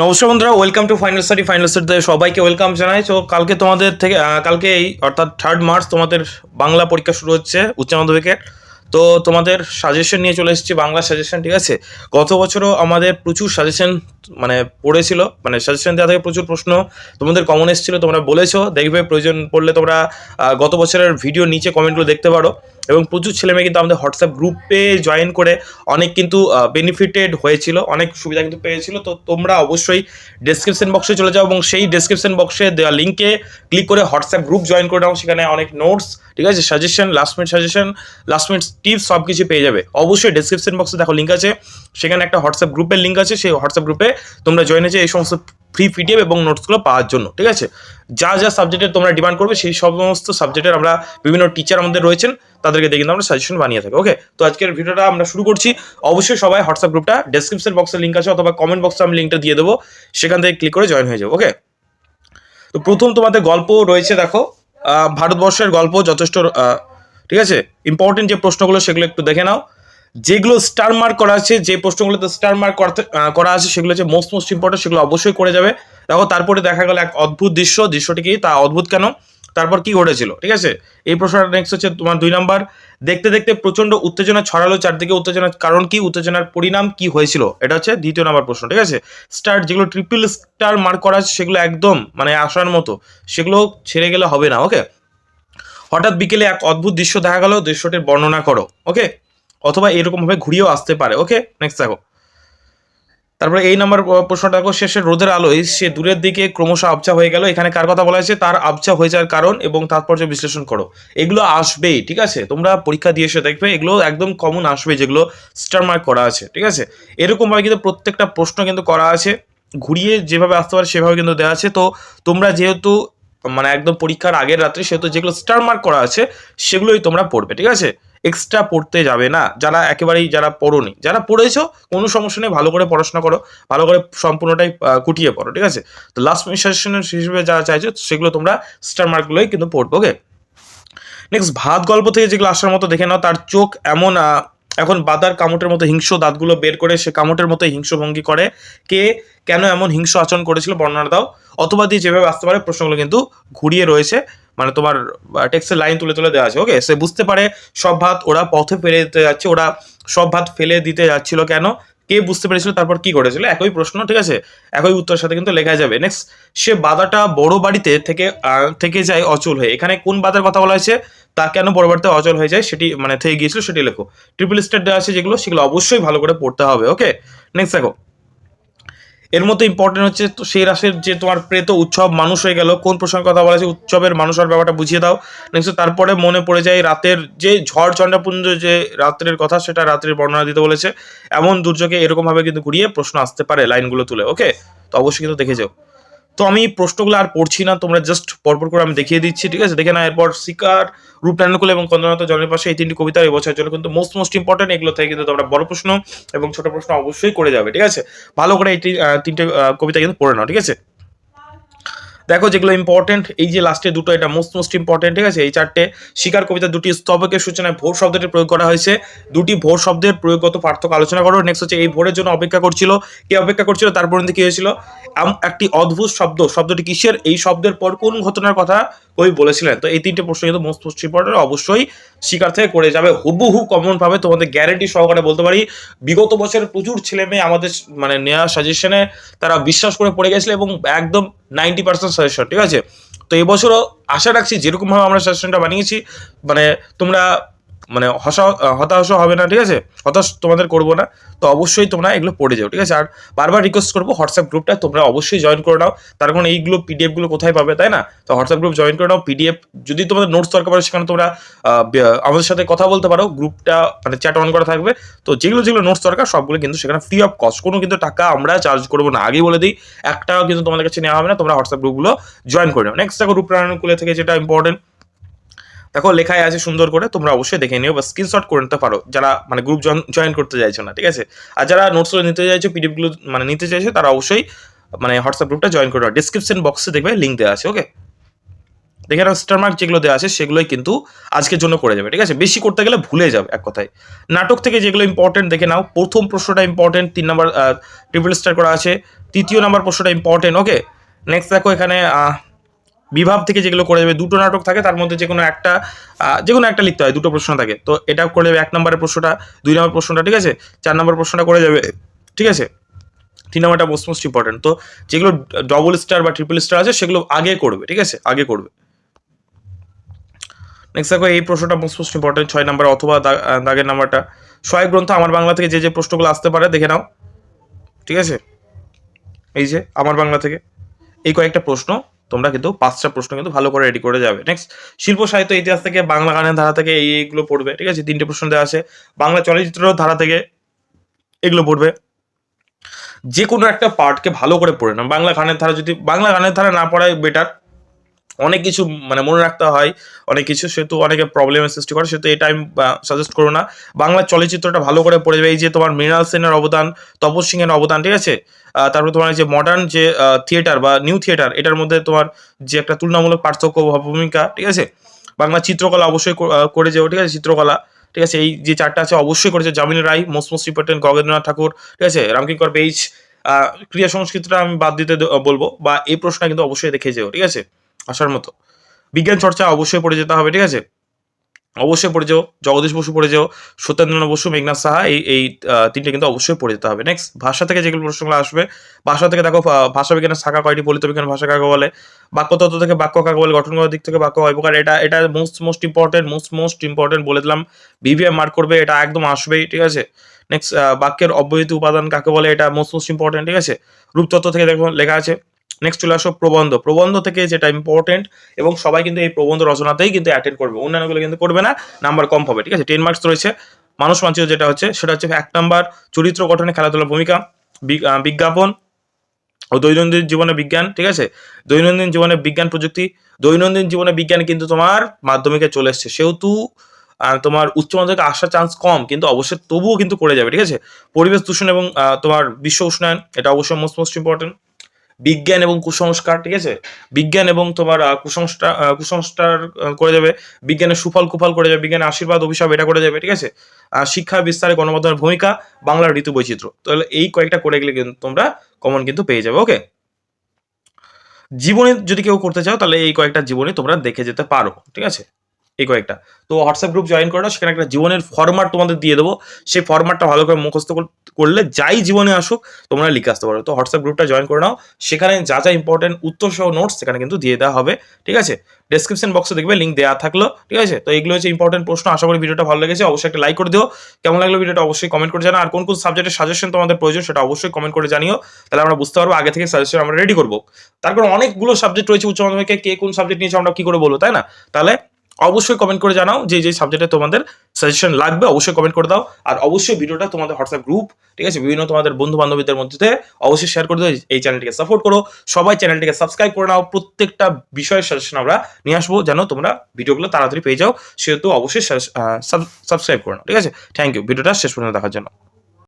নমস্কার বন্ধুরা welcome to final study final স্টাডিতে সবাইকে ওয়েলকাম জানাই। তো কালকে তোমাদের থেকে কালকে এই, অর্থাৎ থার্ড মার্চ তোমাদের বাংলা পরীক্ষা শুরু হচ্ছে উচ্চ মাধ্যমিকের। তো তোমাদের সাজেশন নিয়ে চলে এসেছি, বাংলা সাজেশন ঠিক আছে? গত বছরও আমাদের প্রচুর সাজেশন মানে পড়েছিল মানে সাজেশন দেওয়া থেকে প্রচুর প্রশ্ন তোমাদের কমন এসেছিল, তোমরা বলেছ। দেখবে প্রয়োজন পড়লে তোমরা গত বছরের ভিডিও নিচে কমেন্টগুলো দেখতে পারো। এবং প্রচুর ছেলেমেয়ে কিন্তু আমাদের হোয়াটসঅ্যাপ গ্রুপে জয়েন করে অনেক কিন্তু বেনিফিটেড হয়েছিল, অনেক সুবিধা কিন্তু পেয়েছিল। তো তোমরা অবশ্যই ডেসক্রিপশন বক্সে চলে যাও এবং সেই ডেসক্রিপশন বক্সে দেওয়া লিঙ্কে ক্লিক করে হোয়াটসঅ্যাপ গ্রুপ জয়েন করে নাও। সেখানে অনেক নোটস ঠিক আছে? Suggestion last minute suggestion last minute tips সব কিছু পেয়ে যাবে। অবশ্যই ডেসক্রিপশন বক্সে দেখো লিঙ্ক আছে। সেখানে একটা হোয়াটসঅ্যাপ গ্রুপের লিঙ্ক আছে। সেই হোয়াটসঅ্যাপ গ্রুপে তোমরা জয়েন হয়েছে এই সমস্ত ফ্রি পিডিএফ এবং নোটসগুলো পাওয়ার জন্য, ঠিক আছে? যা যা সাবজেক্টের তোমরা ডিমান্ড করবে, সেই সমস্ত সাবজেক্টের আমরা বিভিন্ন টিচার আমাদের রয়েছেন। তাদেরকে দিয়ে কিন্তু আমরা সাজেশন বানিয়ে থাকি। ওকে তো আজকের ভিডিওটা আমরা শুরু করছি। অবশ্যই সবাই হোয়াটসঅ্যাপ গ্রুপটা ডেসক্রিপশন বক্সের লিঙ্ক আছে অথবা কমেন্ট বক্সে আমি লিঙ্কটা দিয়ে দেবো। সেখান থেকে ক্লিক করে জয়েন হয়ে যাব ওকে তো প্রথম তোমাদের গল্প রয়েছে দেখো। ভারতবর্ষের গল্প যথেষ্ট ঠিক আছে? ইম্পর্টেন্ট যে প্রশ্নগুলো সেগুলো একটু দেখে নাও। যেগুলো স্টার মার্ক করা আছে, যে প্রশ্নগুলোতে স্টার মার্ক করা আছে, সেগুলো হচ্ছে মোস্ট মোস্ট ইম্পর্টেন্ট সেগুলো অবশ্যই করে যাবে। দেখো, তারপরে দেখা গেল এক অদ্ভুত দৃশ্য। দৃশ্যটি কি? তা অদ্ভুত কেন? তারপর কি ঘটেছিল? ঠিক আছে? এই প্রশ্নটা নেক্সট হচ্ছে তোমার দুই নাম্বার। দেখতে দেখতে প্রচণ্ড উত্তেজনা ছড়ালো চারদিকে উত্তেজনার কারণ কি? উত্তেজনার পরিণাম কি হয়েছিল? এটা হচ্ছে দ্বিতীয় নাম্বার প্রশ্ন, ঠিক আছে? স্টার যেগুলো ট্রিপল স্টার মার্ক করা আছে, সেগুলো একদম মানে আসার মতো, সেগুলো ছেড়ে গেলে হবে না ওকে হঠাৎ বিকেলে এক অদ্ভুত দৃশ্য দেখা গেল, দৃশ্যটির বর্ণনা করো ওকে অথবা এরকম ভাবে ঘুরিয়েও আসতে পারে ওকে নেক্সট দেখো। তারপরে এই নাম্বার প্রশ্নটা দেখো শেষে রোদের আলোয়, সে দূরের দিকে ক্রমশ আবছা হয়ে গেল। এখানে কার কথা বলা হয়েছে? তার আবছা হয়ে যাওয়ার কারণ এবং তাৎপর্য বিশ্লেষণ করো। এগুলো আসবেই, ঠিক আছে? তোমরা পরীক্ষা দিয়ে এসে দেখবে, এগুলো একদম কমন আসবে যেগুলো স্টার মার্ক করা আছে, ঠিক আছে? এরকমভাবে কিন্তু প্রত্যেকটা প্রশ্ন কিন্তু করা আছে। ঘুরিয়ে যেভাবে আসতে পারে সেভাবে কিন্তু দেওয়া আছে। তো তোমরা যেহেতু মানে একদম পরীক্ষার আগের রাত্রে সেহেতু যেগুলো স্টার মার্ক করা আছে, সেগুলোই তোমরা পড়বে, ঠিক আছে? এক্সট্রা পড়তে যাবে না। যারা একেবারেই যারা পড়োনি, যারা পড়েছো, কোনো সমস্যা নেই, ভালো করে পড়াশোনা করো, ভালো করে সম্পূর্ণটাই কুটিয়ে পড়ো, ঠিক আছে? তো লাস্ট মিনিট হিসেবে যারা চাইছো, সেগুলো তোমরা স্টার মার্কগুলোই কিন্তু পড়বে ওকে নেক্সট ভাত গল্প থেকে যেগুলো আসার মতো দেখে নাও, তার চোখ এমন এখন বাদার কামটের মতো হিংস্র দাঁতগুলো বের করে সে কামটের মতো হিংস্র ভঙ্গি করে। কে কেন এমন হিংস্র আচরণ করেছিল বর্ণনা দাও। অথবা দিয়ে যেভাবে আসতে পারে প্রশ্নগুলো কিন্তু ঘুরিয়ে রয়েছে। মানে তোমার টেক্সের লাইন তুলে তুলে দেওয়া আছে ওকে সে বুঝতে পারে সব ভাত ওরা পথে ফেলে দিতে যাচ্ছে, ওরা সব ভাত ফেলে দিতে যাচ্ছিল কেন? কে বুঝতে পেরেছিল, তারপর কি করেছিল? একই প্রশ্ন, ঠিক আছে? একই উত্তরের সাথে কিন্তু লেখা যাবে। নেক্সট সে বাধাটা বড় বাড়িতে থেকে থেকে যায় অচল হয়ে। এখানে কোন বাধার কথা বলা হয়েছে? তা কেন বাড়িতে অচল হয়ে যায় সেটি মানে থেকে গিয়েছিল সেটি লেখো। ট্রিপল স্টার দেওয়া আছে যেগুলো, সেগুলো অবশ্যই ভালো করে পড়তে হবে ওকে নেক্সট দেখো। এর মতো ইম্পর্টেন্ট হচ্ছে তো সেই রাশের যে তোমার প্রেত উৎসব, মানুষ হয়ে গেল, কোন প্রসঙ্গে কথা বলা আছে? উৎসবের মানুষ হওয়ার ব্যাপারটা বুঝিয়ে দাও। নেক্সট তারপরে মনে পড়ে যায় রাতের যে ঝড় চণ্ডাপুঞ্জ যে রাত্রের কথা, সেটা রাত্রির বর্ণনা দিতে বলেছে। এমন দুর্যোগে এরকমভাবে কিন্তু ঘুরিয়ে প্রশ্ন আসতে পারে লাইনগুলো তুলে ওকে তো অবশ্যই কিন্তু দেখে যাও। তো আমি প্রশ্নগুলো আর পড়ছি না, তোমরা জাস্ট পরপর করে আমি দেখিয়ে দিচ্ছি, ঠিক আছে? দেখে না এরপর শিকার রূপনানুকুল এবং কন্দনাথ জলের পাশে এই তিনটি কবিতা এই বছরের জন্য কিন্তু মোস্ট মোস্ট ইম্পর্টেন্ট এগুলো থেকে কিন্তু তোমরা বড় প্রশ্ন এবং ছোট প্রশ্ন অবশ্যই করে যাবে, ঠিক আছে? ভালো করে এই তিনটে কবিতা কিন্তু পড়ে নাও, ঠিক আছে? দেখো যেগুলো ইম্পর্টেন্ট এই যে লাস্টে দুটো, এটা মোস্ট মোস্ট ইম্পর্টেন্ট ঠিক আছে? এই চারটে, শিকার কবিতা দুটি স্তবকের সূচনায় ভোর শব্দটি প্রয়োগ করা হয়েছে। দুটি ভোর শব্দের প্রয়োগগত পার্থক্য আলোচনা করো। নেক্সট হচ্ছে, এই ভোরের জন্য অপেক্ষা করছিল। কে অপেক্ষা করছিল? তারপর কি হয়েছিল? একটি অদ্ভুত শব্দ, শব্দটি কিসের? এই শব্দের পর কোন ঘটনার কথা কবি বলেছিলেন? তো এই তিনটে প্রশ্ন কিন্তু মোস্ট মোস্ট ইম্পর্টেন্ট অবশ্যই শিকার থেকে করে যাবে। হুবহু কমন ভাবে তোমাদের গ্যারেন্টি সহকারে বলতে পারি। বিগত বছরের প্রচুর ছেলে মেয়ে আমাদের মানে নেওয়া সাজেশনে তারা বিশ্বাস করে পড়ে গেছিল এবং একদম নাইনটি পার্সেন্ট সাজেশন ঠিক আছে? তো এবছরও আশা রাখছি যেরকমভাবে আমরা সাজেশনটা বানিয়েছি মানে তোমরা মানে হসা হতাশ হবে না, ঠিক আছে? হতাশ তোমাদের করব না। তো অবশ্যই তোমরা এগুলো পড়ে যাও, ঠিক আছে? আর বারবার রিকোয়েস্ট করব হোয়াটসঅ্যাপ গ্রুপটা তোমরা অবশ্যই জয়েন করে নাও। তার কারণ এইগুলো পিডিএফগুলো কোথায় পাবে, তাই না? তো হোয়াটসঅ্যাপ গ্রুপ জয়েন করে নাও পিডিএফ যদি তোমাদের নোটস দরকার পড়ে, সেখানে তোমরা আমাদের সাথে কথা বলতে পারো। গ্রুপটা মানে চ্যাট অন করা থাকবে। তো যেগুলো যেগুলো নোটস দরকার, সবগুলো কিন্তু সেখানে ফ্রি অফ কস্ট কোনো কিন্তু টাকা আমরা চার্জ করব না। আগেই বলে দিই এক টাকা কিন্তু তোমাদের কাছে নেওয়া হবে না। তোমরা হোয়াটসঅ্যাপ গ্রুপগুলো জয়েন করে নাও। নেক্সট দেখো রূপনারায়ণকুলে থেকে যেটা ইম্পর্টেন্ট দেখো, লেখায় আছে সুন্দর করে, তোমরা অবশ্যই দেখে নিও বা স্ক্রিনশট করে নিতে পারো, যারা মানে গ্রুপ জয়েন করতে চাইছো না, ঠিক আছে? আর যারা নোটসগুলো নিতে চাইছো পিডিএফগুলো মানে নিতে চাইছো, তারা অবশ্যই মানে হোয়াটসঅ্যাপ গ্রুপটা জয়েন করে ডিসক্রিপশন বক্সে দেখবে লিঙ্ক দেওয়া আছে ওকে দেখে নাও স্টারমার্ক যেগুলো দেওয়া আছে, সেগুলোই কিন্তু আজকের জন্য করে যাবে, ঠিক আছে? বেশি করতে গেলে ভুলে যাবে এক কথায়। নাটক থেকে যেগুলো ইম্পর্টেন্ট দেখে নাও। প্রথম প্রশ্নটা ইম্পর্টেন্ট তিন নাম্বার ট্রিপল স্টার করা আছে। তৃতীয় নাম্বার প্রশ্নটা ইম্পর্টেন্ট ওকে নেক্সট দেখো এখানে বিভাব থেকে যেগুলো করে যাবে, দুটো নাটক থাকে, তার মধ্যে যে কোনো একটা যে কোনো একটা লিখতে হয়, দুটো প্রশ্ন থাকে। তো এটা করে যাবে এক নম্বরের প্রশ্নটা, দুই নম্বর প্রশ্নটা, ঠিক আছে? চার নম্বর প্রশ্নটা করে যাবে, ঠিক আছে? তিন নম্বরটা মোস্ট মোস্ট ইম্পর্টেন্ট তো যেগুলো ডবল স্টার বা ট্রিপল স্টার আছে, সেগুলো আগে করবে, ঠিক আছে? আগে করবে। নেক্সট দেখো, এই প্রশ্নটা মোস্ট মোস্ট ইম্পর্টেন্ট ছয় নাম্বার অথবা দাগের নাম্বারটা। সহায়ক গ্রন্থ, আমার বাংলা থেকে যে যে প্রশ্নগুলো আসতে পারে, দেখে নাও। ঠিক আছে? এই যে, আমার বাংলা থেকে। এই কয়েকটা প্রশ্ন। তোমরা কিন্তু পাঁচটা প্রশ্ন কিন্তু ভালো করে রেডি করে যাবে। নেক্সট শিল্প, সাহিত্য, ইতিহাস থেকে, বাংলা গানের ধারা থেকে এই এইগুলো পড়বে, ঠিক আছে? তিনটে প্রশ্ন দেওয়া আছে। বাংলা চলচ্চিত্র ধারা থেকে এগুলো পড়বে। যে কোনো একটা পার্টকে ভালো করে পড়ে না বাংলা গানের ধারা যদি বাংলা গানের ধারা না পড়ায় বেটার অনেক কিছু মানে মনে রাখতে হয় অনেক কিছু। সেহেতু অনেকে প্রবলেমের সৃষ্টি করে সেহেতু এটা আমি সাজেস্ট করব না। বাংলা চলচ্চিত্রটা ভালো করে পড়ে যাবে। এই যে তোমার মৃণাল সেনের অবদান তপস সিংয়ের অবদান ঠিক আছে? তারপরে তোমার এই যে মডার্ন যে থিয়েটার বা নিউ থিয়েটার এটার মধ্যে তোমার যে একটা তুলনামূলক পার্থক্য ভূমিকা ঠিক আছে? বাংলা চিত্রকলা অবশ্যই করে যাও ঠিক আছে? চিত্রকলা ঠিক আছে? এই যে চারটা আছে অবশ্যই করেছে। জামিনী রায় মোস্ট মোস্ট গগেন্দ্রনাথ ঠাকুর ঠিক আছে? রামকিঙ্কর আহ, ক্রিয়া সংস্কৃতিটা আমি বাদ দিতে বলব বা এই প্রশ্নটা কিন্তু অবশ্যই দেখে যেও ঠিক আছে? আসার মতো। বিজ্ঞান চর্চা অবশ্যই পড়ে যেতে হবে, ঠিক আছে? অবশ্যই পড়ে যাও, জগদীশ বসু পড়ে যাও, সত্যেন্দ্রনাথ বসু, মেঘনাথ সাহা, এই এই তিনটে কিন্তু অবশ্যই পড়ে যেতে হবে। নেক্সট ভাষা থেকে যেগুলো প্রশ্নগুলো আসবে, ভাষা থেকে দেখো ভাষা বিজ্ঞানের শাখা কয়টি ফলিত বিজ্ঞান ভাষা কাকে বলে বাক্যতত্ত্ব থেকে বাক্য কাকে বলে, গঠন করার দিক থেকে বাক্য হয় প্রকার এটা এটা most most important most most important বলে দিলাম। ভিভিএম মার্ক করবে, এটা একদম আসবেই, ঠিক আছে? নেক্সট বাক্যের অব্যবহিত উপাদান কাকে বলে, এটা মোস্ট মোস্ট ইম্পর্টেন্ট ঠিক আছে? রূপতত্ত্ব থেকে দেখো, লেখা আছে নেক্সট চলে আসো প্রবন্ধ। প্রবন্ধ থেকে যেটা ইম্পর্টেন্ট এবং সবাই কিন্তু এই প্রবন্ধ রচনাতেই কিন্তু অ্যাটেন্ড করবে। অন্যান্যগুলো কিন্তু করবে না নাম্বার কম হবে, ঠিক আছে? টেন মার্কস রয়েছে। মানুষ মানচিত্র যেটা হচ্ছে, সেটা হচ্ছে এক নাম্বার চরিত্র গঠনে খেলাধুলার ভূমিকা বিজ্ঞাপন ও দৈনন্দিন জীবনে বিজ্ঞান, ঠিক আছে? দৈনন্দিন জীবনে বিজ্ঞান প্রযুক্তি, দৈনন্দিন জীবনে বিজ্ঞান কিন্তু তোমার মাধ্যমিকে চলে এসছে। সেহেতু তোমার উচ্চ মাধ্যমিকে আসার চান্স কম, কিন্তু অবশ্যই তবুও কিন্তু করে যাবে, ঠিক আছে? পরিবেশ দূষণ এবং তোমার বিশ্ব উষ্ণায়ন, এটা অবশ্যই মোস্ট মোস্ট ইম্পর্টেন্ট বিজ্ঞান এবং কুসংস্কার, ঠিক আছে? বিজ্ঞান এবং তোমার কুসংস্কার কুসংস্কার করে যাবে বিজ্ঞানের সুফল কুফল করে যাবে বিজ্ঞানের আশীর্বাদ, অভিশাপ এটা করে যাবে ঠিক আছে? আর শিক্ষা বিস্তারে গণমাধ্যমের ভূমিকা, বাংলার ঋতু বৈচিত্র্য। তাহলে এই কয়েকটা করে গেলে কিন্তু তোমরা কমন কিন্তু পেয়ে যাবে ওকে জীবনে যদি কেউ করতে চাও, তাহলে এই কয়েকটা জীবনী তোমরা দেখে যেতে পারো, ঠিক আছে? এই কয়েকটা। তো হোয়াটসঅ্যাপ গ্রুপ জয়েন করে নাও, সেখানে একটা জীবনের ফরম্যাট তোমাদের দিয়ে দেবো। সেই ফরম্যাটটা ভালো করে মুখস্থ করলে যাই জীবনে আসুক, তোমরা লিখে আসতে পারো। তো হোয়াটসঅ্যাপ গ্রুপটা জয়েন করে নাও। সেখানে যা যা ইম্পর্টেন্ট উত্তর সহ নোটস সেখানে কিন্তু দিয়ে দেওয়া হবে। ঠিক আছে? ডেসক্রিপশন বক্সে দেখবে লিঙ্ক দেওয়া থাকল। ঠিক আছে? তো এগুলো হচ্ছে ইম্পর্টেন্ট প্রশ্ন। আশা করি ভিডিওটা ভালো লেগেছে। অবশ্যই একটা লাইক করে দিও। কেমন লাগল ভিডিওটা অবশ্যই কমেন্ট করে জানাও। আর কোন কোন সাবজেক্টের সাজেশন তোমাদের প্রয়োজন, সেটা অবশ্যই কমেন্ট করে জানিও। তাহলে আমরা বুঝতে পারব। আগে থেকে সাজেশন আমরা রেডি করব। তারপর অনেকগুলো সাবজেক্ট রয়েছে। উচ্চ মাধ্যমিকে কে কোন সাবজেক্ট নিয়েছে, আমরা কি করে বলব, তাই না? তাহলে অবশ্যই কমেন্ট করে জানাও যে যে সাবজেক্টে তোমাদের সাজেশন লাগবে, অবশ্যই কমেন্ট করে দাও। আর অবশ্যই ভিডিওটা তোমাদের হোয়াটসঅ্যাপ গ্রুপ ঠিক আছে? বিভিন্ন তোমাদের বন্ধু বান্ধবীদের মধ্যে অবশ্যই শেয়ার করে দাও। এই চ্যানেলটিকে সাপোর্ট করো। সবাই চ্যানেলটিকে সাবস্ক্রাইব করে নাও। প্রত্যেকটা বিষয়ের সাজেশন আমরা নিয়ে আসব, যেন তোমরা ভিডিওগুলো তাড়াতাড়ি পেয়ে যাও। সেহেতু অবশ্যই সাবস্ক্রাইব করে নাও, ঠিক আছে? থ্যাংক ইউ ভিডিওটা শেষ পর্যন্ত দেখার জন্য।